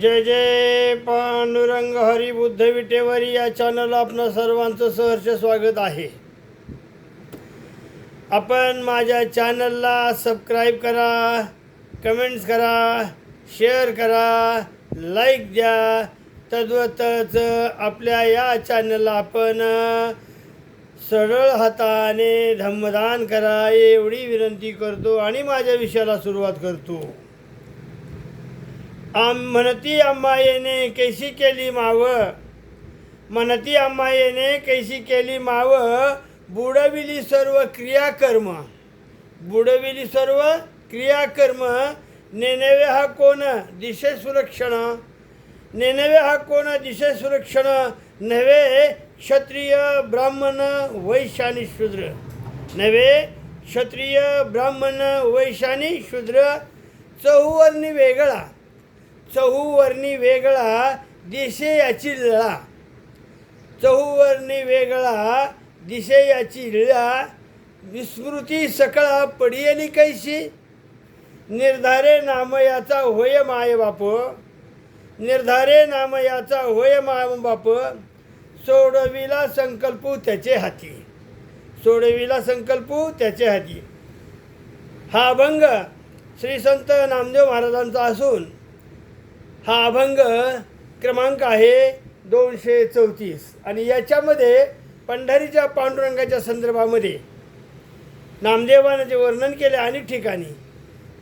जय जय पांडुरंग हरी बुद्ध विटेवरी या चॅनलला आपणं सर्वांचं सहर्ष स्वागत आहे. आपण माझ्या चॅनलला सबस्क्राईब करा कमेंट्स करा शेअर करा लाईक द्या. तद्वतच आपल्या या चॅनलला आपण सरळ हाताने धम्मदान करा एवढी विनंती करतो आणि माझ्या विषयाला सुरुवात करतो. आम म्हणती आम्मायेने कैसी केली माव? म्हणती आम्मायेने कैसी केली माव? बुडविली सर्व क्रियाकर्म. बुडविली सर्व क्रियाकर्म. नेनवे हा कोण? दिशे सुरक्षण. नेनवे हा कोण? दिशे सुरक्षण. नव्हे क्षत्रिय ब्राह्मण वैश्य आणि शूद्र. नव्हे क्षत्रिय ब्राह्मण वैश्य आणि शूद्र. चहुवर्णी वेगळा. चहूवर्णी वेगळा दिशे याची लळा. चहूवर्णी वेगळा दिशे याची लिळा. विस्मृती सकळा पडियली कैशी? निर्धारे नाम याचा होय माय बाप. निर्धारे नाम याचा होय माय बाप. सोडविला संकल्पू त्याचे हाती. सोडविला संकल्पू त्याचे हाती. हा अभंग श्री संत नामदेव महाराजांचा असून हा अभंग क्रमांक आहे दोनशे चौतीस. आणि याच्यामध्ये पंढरीच्या पांडुरंगाच्या संदर्भामध्ये नामदेवानं जे वर्णन केले अनेक ठिकाणी.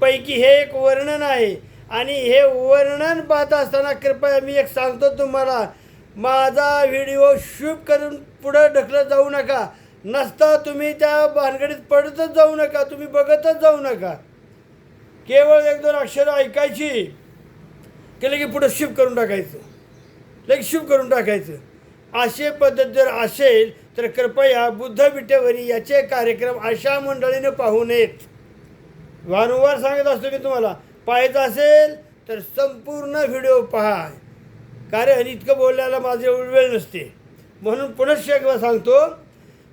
पैकी हे एक वर्णन आहे. आणि हे वर्णन पाहत असताना कृपया मी एक सांगतो तुम्हाला माझा व्हिडिओ शूट करून पुढं ढकलत जाऊ नका. नसता तुम्ही त्या भानगडीत पडतच जाऊ नका तुम्ही बघतच जाऊ नका. केवळ एक दोन अक्षरं ऐकायची. केलं की पुढं शिफ्ट करून टाकायचं. लगेच शिफ्ट करून टाकायचं. असे पद्धत जर असेल तर कृपया बुद्ध याचे कार्यक्रम अशा मंडळीनं पाहू नयेत. वारंवार सांगत असतो मी तुम्हाला पाहायचं असेल तर संपूर्ण व्हिडिओ पहा. कारण इतकं बोलण्याला माझे वेळ नसते. म्हणून पुनश्च एकदा सांगतो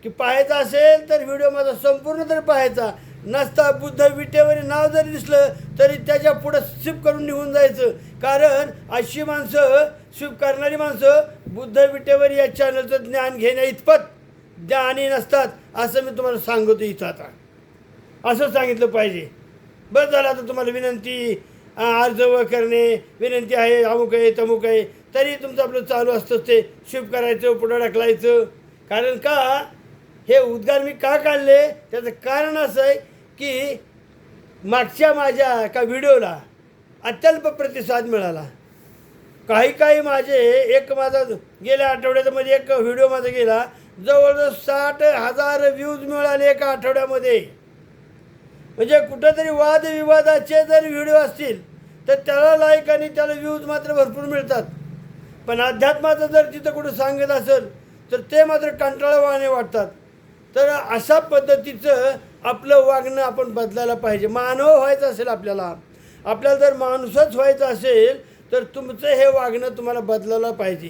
की पाहायचं असेल तर व्हिडिओ माझा संपूर्ण तरी पाहायचा नसता बुद्ध विटेवरी नाव जरी दिसलं तरी त्याच्या पुढं स्वीप करून निघून जायचं. कारण अशी माणसं स्विप करणारी माणसं बुद्ध विटेवर या चॅनलचं ज्ञान घेण्या इतपत ज्ञानी नसतात असं मी तुम्हाला सांगतो इथं आता. असं सांगितलं पाहिजे. बरं झालं आता तुम्हाला विनंती अर्ज व करणे विनंती आहे अमुक आहे तमुक आहे तरी तुमचं आपलं चालू असतं ते शिफ्ट करायचं पुढं ढकलायचं. कारण का? हे उद्गार मी का काढले? त्याचं कारण असं आहे की मागच्या माझ्या एका व्हिडिओला अत्यल्प प्रतिसाद मिळाला. काही काही माझे एक माझा गेल्या आठवड्यामध्ये एक व्हिडिओ माझा गेला जवळजवळ साठ हजार व्ह्यूज मिळाले एका आठवड्यामध्ये. म्हणजे कुठंतरी वादविवादाचे जर व्हिडिओ असतील तर त्याला लाईक आणि त्याला व्ह्यूज मात्र भरपूर मिळतात. पण अध्यात्माचं जर तिथं कुठं सांगत असेल तर ते मात्र कंटाळवाने वाटतात. तर अशा पद्धतीचं आपलं वागणं आपण बदलायला पाहिजे. मानव व्हायचं असेल आपल्याला. आपल्याला जर माणूसच व्हायचं असेल तर तुमचं हे वागणं तुम्हाला बदलायला पाहिजे.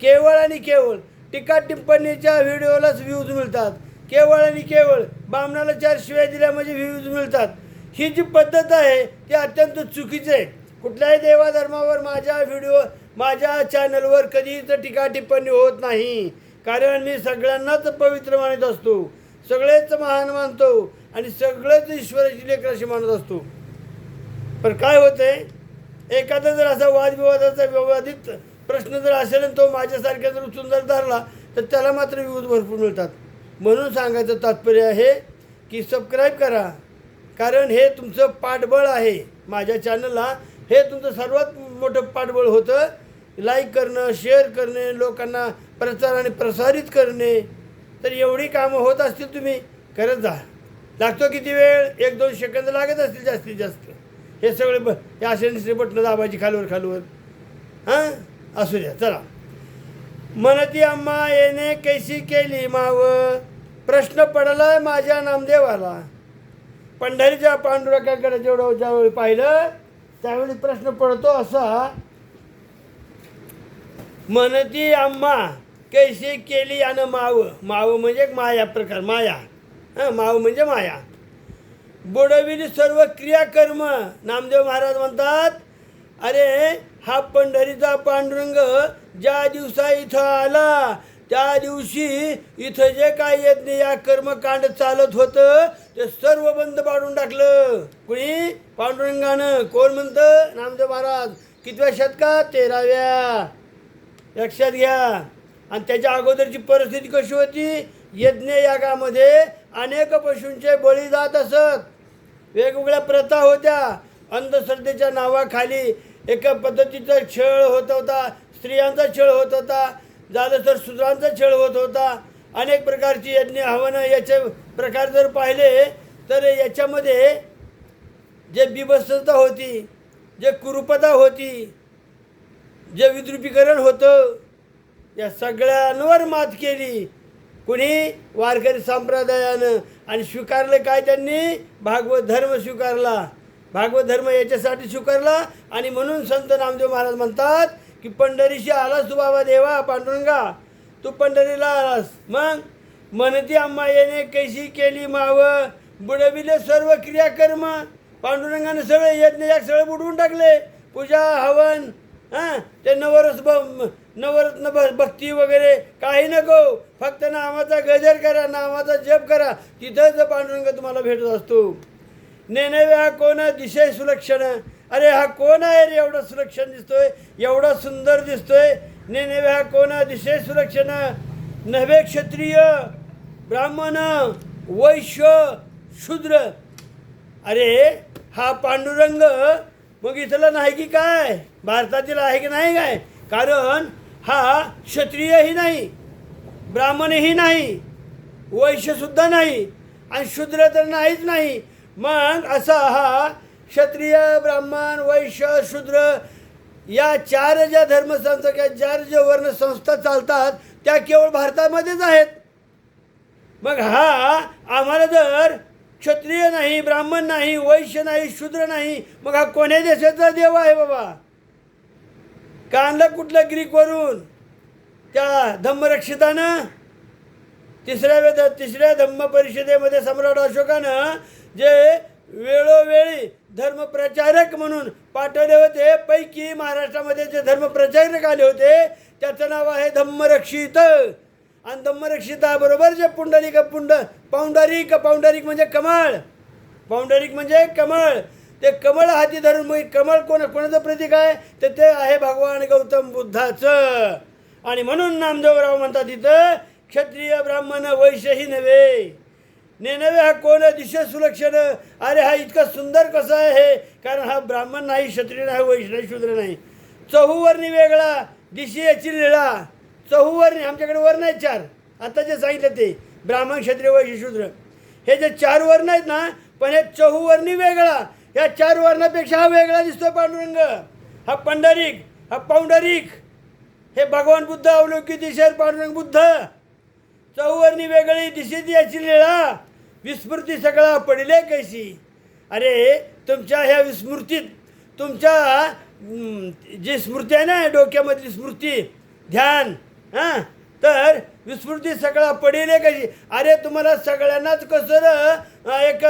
केवळ आणि केवळ टीका टिप्पणीच्या व्हिडिओलाच व्ह्यूज मिळतात. केवळ आणि केवळ बामणाला चार शिवाय दिल्या म्हणजे व्ह्यूज मिळतात. ही जी पद्धत आहे ती अत्यंत चुकीची आहे. कुठल्याही देवाधर्मावर माझ्या व्हिडिओ माझ्या चॅनलवर कधीच टीका टिप्पणी होत नाही. कारण मी सगळ्यांनाच पवित्र मानत असतो. सगळेच महान मानतो आणि सगळेच ईश्वराची लेकराशी मानत असतो. पण काय होतंय? एखादा जर असा वादविवादाचा विवादित प्रश्न जर असेल आणि तो माझ्यासारख्या जर उचलून जर धरला तर त्याला मात्र व्ह्यूज भरपूर मिळतात. म्हणून सांगायचं तात्पर्य आहे की सबस्क्राईब करा. कारण हे तुमचं पाठबळ आहे. माझ्या चॅनलला हे तुमचं सर्वात मोठं पाठबळ होतं. लाईक करणं शेअर करणे लोकांना प्रचार आणि प्रसारित करणे. तर एवढी कामं होत असतील तुम्ही करत जा. लागतो किती वेळ? एक दोन सेकंद लागत असतील जास्तीत जास्त. हे सगळे ब हे असे निसरे बटणं दाबायची खालवर खालवर. हां? असू द्या चला. म्हणती अम्मा येणे कैसी केली माव? प्रश्न पडलाय माझ्या नामदेवाला. पंढरीच्या पांडुरकाकडे जेवढं ज्यावेळी पाहिलं त्यावेळी प्रश्न पडतो असा. म्हणती अम्मा कैसी केली अन माव? माव म्हणजे माया प्रकार माया. हां माव म्हणजे माया. बुडविली सर्व क्रियाकर्म. नामदेव महाराज म्हणतात अरे हा पंढरीचा पांडुरंग ज्या दिवसा इथं आला त्या दिवशी इथं जे काय यज्ञ या कर्मकांड चालत होतं ते सर्व बंद पाडून टाकलं. कुणी? पांडुरंगानं. कोण म्हणतं? नामदेव महाराज. कितव्या शतकात? तेराव्या. लक्षात घ्या. आणि त्याच्या अगोदरची परिस्थिती कशी होती? यज्ञ यागामध्ये अनेक पशूंचे बळी जात असत. वेगवेगळ्या प्रथा होत्या. अंधश्रद्धेच्या नावाखाली एका पद्धतीचा छळ होत होता. स्त्रियांचा छळ होत होता. झालं तर शूद्रांचा छळ होत होता. अनेक प्रकारची यज्ञ हवनं याचे प्रकार जर पाहिले तर याच्यामध्ये जे बिभत्सता होती जे कुरूपता होती जे विद्रुपीकरण होतं या सगळ्यांवर मात केली. कुणी वारकरी संप्रदायानं आणि स्वीकारलं काय त्यांनी? भागवत धर्म स्वीकारला. भागवत धर्म याच्यासाठी स्वीकारला आणि म्हणून संत नामदेव महाराज म्हणतात की पंढरीशी आलास तू बाबा देवा पांडुरंगा? तू पंढरीला आलास. मग? म्हणती आम्हा येणे कैशी केली माव? बुडविले सर्व क्रियाकर्म. पांडुरंगाने सगळे यज्ञ या सगळे बुडवून टाकले. पूजा हवन हां? ते नवरस ब नवरत्न भ भक्ती वगैरे काही नको. फक्त नामाचा गजर करा नामाचा जप करा. तिथंच पांडुरंग तुम्हाला भेटत असतो. नेणेवे हा कोण आहे? दिशे सुलक्षण. अरे हा कोण आहे रे एवढं सुलक्षण दिसतोय? एवढा सुंदर दिसतोय. नेणेवे हा कोण आहे? दिशे सुलक्षण. नव्हे क्षत्रिय ब्राह्मण वैश्य शूद्र. अरे हा पांडुरंग मग इथलं नाही की काय? भारतातील आहे की नाही काय? कारण हा क्षत्रियही नाही ब्राह्मणही नाही वैश्यसुद्धा नाही आणि शूद्र तर नाहीच नाही. मग असा हा क्षत्रिय ब्राह्मण वैश्य शूद्र या चार ज्या धर्मसंस्था किंवा चार ज्या वर्णसंस्था चालतात त्या केवळ भारतामध्येच आहेत. मग हा आम्हाला जर क्षत्रिय नाही ब्राह्मण नाही वैश्य नाही शूद्र नाही मग हा कोण्या देशाचा देव आहे बाबा? का आणलं कुठलं ग्रीकवरून त्या धम्मरक्षितानं? तिसऱ्या वेद तिसऱ्या धम्म परिषदेमध्ये सम्राट अशोकानं जे वेळोवेळी धर्मप्रचारक म्हणून पाठवले होते पैकी महाराष्ट्रामध्ये जे धर्मप्रचारक आले होते त्याचं नाव आहे धम्मरक्षित. आणि धम्मरक्षिताबरोबर जे पुंडलिक पुंड पौंडरिक पौंडरिक म्हणजे कमळ. पौंडरिक म्हणजे कमळ. ते कमळ हाती धरून मग कमळ कोण कोणाचं प्रतीक आहे? तर ते आहे भगवान गौतम बुद्धाचं. आणि म्हणून नामदेवराव म्हणतात तिथं क्षत्रिय ब्राह्मण वैश्यही नव्हे. नेनवे हा कोण दिशे सुलक्षण? अरे हा इतका सुंदर कसा आहे हे? कारण हा ब्राह्मण नाही क्षत्रिय नाही वैश्य नाही शूद्र नाही. चहूवर्णी वेगळा दिशी याची लिळा चहूवर्णी आमच्याकडे वर्ण आहेत चार. आता जे सांगितलं ते ब्राह्मण क्षत्रिय वैश्य शूद्र हे जे चार वर्ण आहेत ना पण हे चहूवर्णी वेगळा. या चार वर्णापेक्षा हा वेगळा दिसतो पांडुरंग. हा पंढरीक हा पौंडरिक हे भगवान बुद्ध अवलोकी दिशेर पांडुरंग बुद्ध. चौवर्णी वेगळी दिशेत याची लिळा. विस्मृती सगळा पडले कैसी. अरे तुमच्या ह्या विस्मृतीत तुमच्या जी स्मृती आहे ना डोक्यामधली स्मृती ध्यान हां? तर विस्मृती सगळा पडेल कशी? अरे तुम्हाला सगळ्यांनाच कसं एक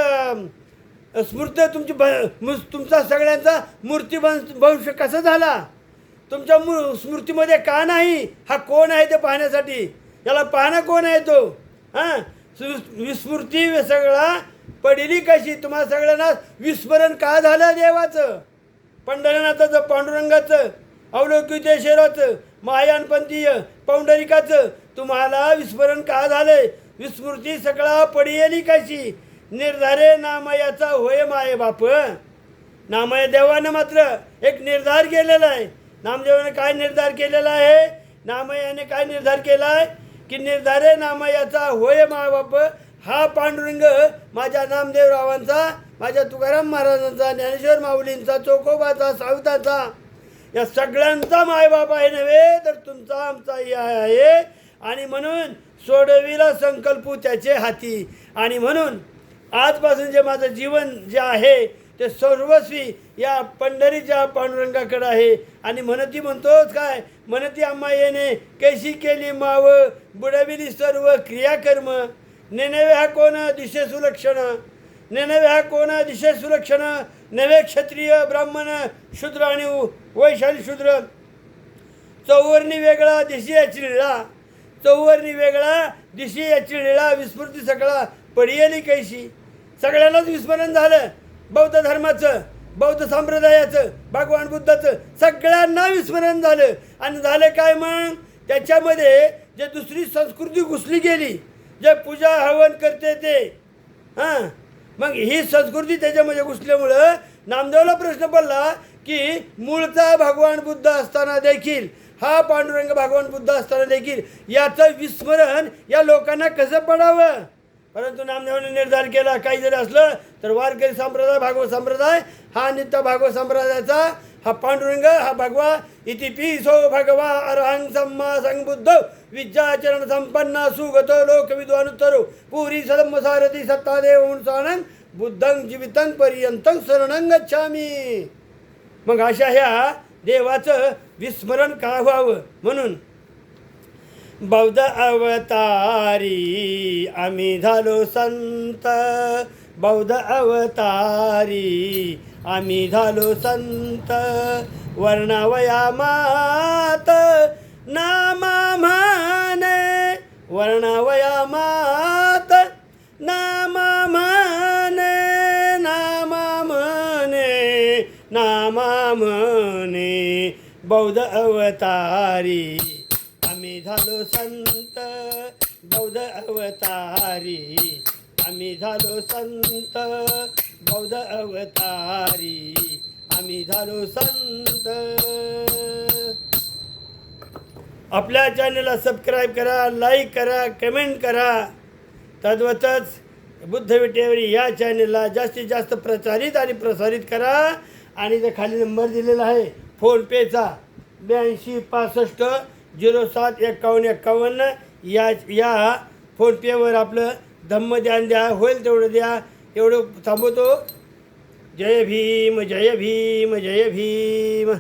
स्मृत स्मृती तुमची भ- तुमचा सगळ्यांचा मूर्ती भविष्य कसा झाला? तुमच्या मू स्मृतीमध्ये का नाही? हा कोण आहे ते पाहण्यासाठी? याला पाहणं कोण आहे तो? हां? सु- विस्मृती सगळा पडली कशी? तुम्हाला सगळ्यांना विस्मरण का झालं देवाचं? पंढरनाथाचं पांडुरंगाचं अवलोकितेश्वराचं मायानपंथीय पौंडरिकाचं तुम्हाला विस्मरण का झालंय? विस्मृती सगळा पडियली कशी? निर्धारे नामयाचा होय माय बाप नामय देवानं मात्र एक निर्धार केलेला आहे. नामदेवाने काय निर्धार केलेला आहे? नामयाने काय निर्धार केला आहे? की निर्धारे नामयाचा होय माय बाप हा? पांडुरंग माझ्या नामदेवरावांचा माझ्या तुकाराम महाराजांचा ज्ञानेश्वर माऊलींचा चोकोबाचा सावताचा या सगळ्यांचा मायबाप आहे नव्हे तर तुमचा आमचाही आहे आणि म्हणून सोडविला संकल्प त्याचे हाती. आणि म्हणून आजपासून जे माझं जीवन जे आहे ते सर्वस्वी या पंढरीच्या पांडुरंगाकडे आहे. आणि म्हणती म्हणतोच काय म्हणती आम्हा येणे कैशी केली माव बुडविली सर्व क्रियाकर्म. नेनवे हा कोण दिशे सुलक्षण नेनवे हा कोण दिशे सुलक्षण नवे क्षत्रिय ब्राह्मण शूद्र आणि वैशाली शूद्र. चौवर्णी वेगळा दिशी याची लिळा. चौवर्णी वेगळा दिशी याची लिळा विस्मृती सगळा पडियली कैशी. सगळ्यांनाच विस्मरण झालं. बौद्ध धर्माचं बौद्ध संप्रदायाचं भगवान बुद्धाचं सगळ्यांना विस्मरण झालं. आणि झालं काय मग? त्याच्यामध्ये जे दुसरी संस्कृती घुसली गेली जे पूजा हवन करते ते. हां? मग ही संस्कृती त्याच्यामध्ये घुसल्यामुळं नामदेवला प्रश्न पडला की मूळचा भगवान बुद्ध असताना देखील हा पांडुरंग भगवान बुद्ध असताना देखील याचं विस्मरण या लोकांना कसं पडावं? परंतु नामदेवाने निर्धार केला काही जरी असलं तर वारकरी संप्रदाय भागवत संप्रदाय हा नित्य भागवत संप्रदायाचा हा पांडुरंग हा भगवा इति पीसो भगवा अर्हं सम्मा संबुद्ध विद्याचरण संपन्न सुगत लोक विद्वानुत्तरो पुरी सदम सारथी सत्तादेव म्हणून बुद्धं जीवितं पर्यंतं शरणं गच्छामी। मग अशा ह्या देवाचं विस्मरण का व्हावं म्हणून? बौद्ध अवतारी आम्ही झालो संत बौद्ध अवतारी आम्ही झालो संत वर्णावया मात नामा म्हणे वर्णावया मात नामा म्हणे नामा म्हणे नामा म्हणे बौद्ध अवतारी आम्ही झालो संत बौद्ध अवतारी. आम्ही झालो संत बौद्ध अवतारी आम्ही झालो संत. आपल्या चॅनलला सबस्क्राईब करा लाईक करा कमेंट करा. तद्वतच बुद्ध विटेवरी या चॅनलला जास्तीत जास्त प्रचारित आणि प्रसारित करा. आणि जर खाली नंबर दिलेला आहे फोनपेचा ब्याऐंशी पासष्ट झिरो सात एकावन्न एकावन्न. या या फोनपेवर आपलं धम्म ध्यान द्या होईल तेवढं द्या. एवढं थांबवतो. जय भीम जय भीम जय भीम.